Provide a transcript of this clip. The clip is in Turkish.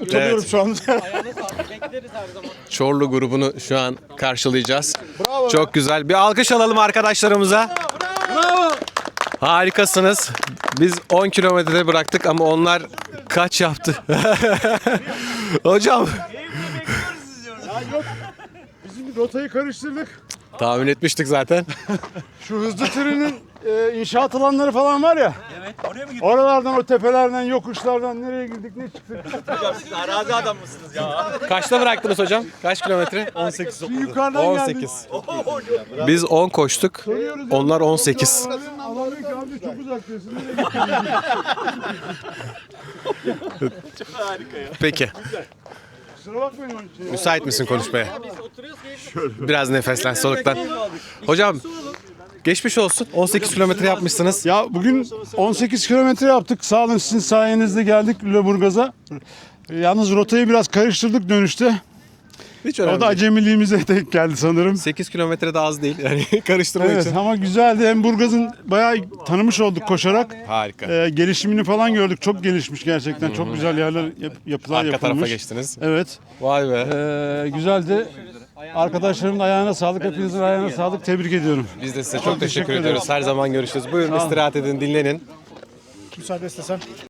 Utanıyorum Evet. şu anda. Çorlu grubunu şu an karşılayacağız. Çok güzel. Bir alkış alalım arkadaşlarımıza. Harikasınız. Biz 10 kilometrede bıraktık ama onlar kaç yaptı? Hocam Bizim rotayı karıştırdık. tahmin etmiştik zaten. Şu hızlı trenin e, inşaat alanları falan var ya. Evet. Oraya mı Oralardan, o tepelerden, yokuşlardan nereye girdik ne çıktık. Kaçta bıraktınız hocam? Kaç kilometre? Bir yukarıdan geldik. 18. Biz 10 koştuk. Onlar 18. Adam diyor ki abi çok uzaktasın. Peki. Kusura bakmayın onun için. Müsait misin konuşmaya? Biraz nefeslen soluktan. Hocam geçmiş olsun. 18 kilometre yapmışsınız. Ya bugün 18 kilometre yaptık. Sağ olun sizin sayenizde geldik Lüleburgaz'a. Yalnız rotayı biraz karıştırdık dönüşte. Hiç O da değil. acemiliğimize denk geldi sanırım. 8 kilometre de az değil. Yani karıştırma Evet için. ama güzeldi. Hem Burgaz'ın bayağı tanımış olduk koşarak. Harika. Ee, gelişimini falan gördük. Çok gelişmiş gerçekten. Çok güzel yerler, yap- yapılar Arka yapılmış. tarafa geçtiniz. Evet. Vay be. Ee, güzeldi. Arkadaşlarımın ayağına sağlık, hepinizin ayağına sağlık. Tebrik ediyorum. Biz de size çok teşekkür teşekkür ediyoruz. Her zaman görüşürüz. Buyurun istirahat edin, dinlenin. Müsaade istesem.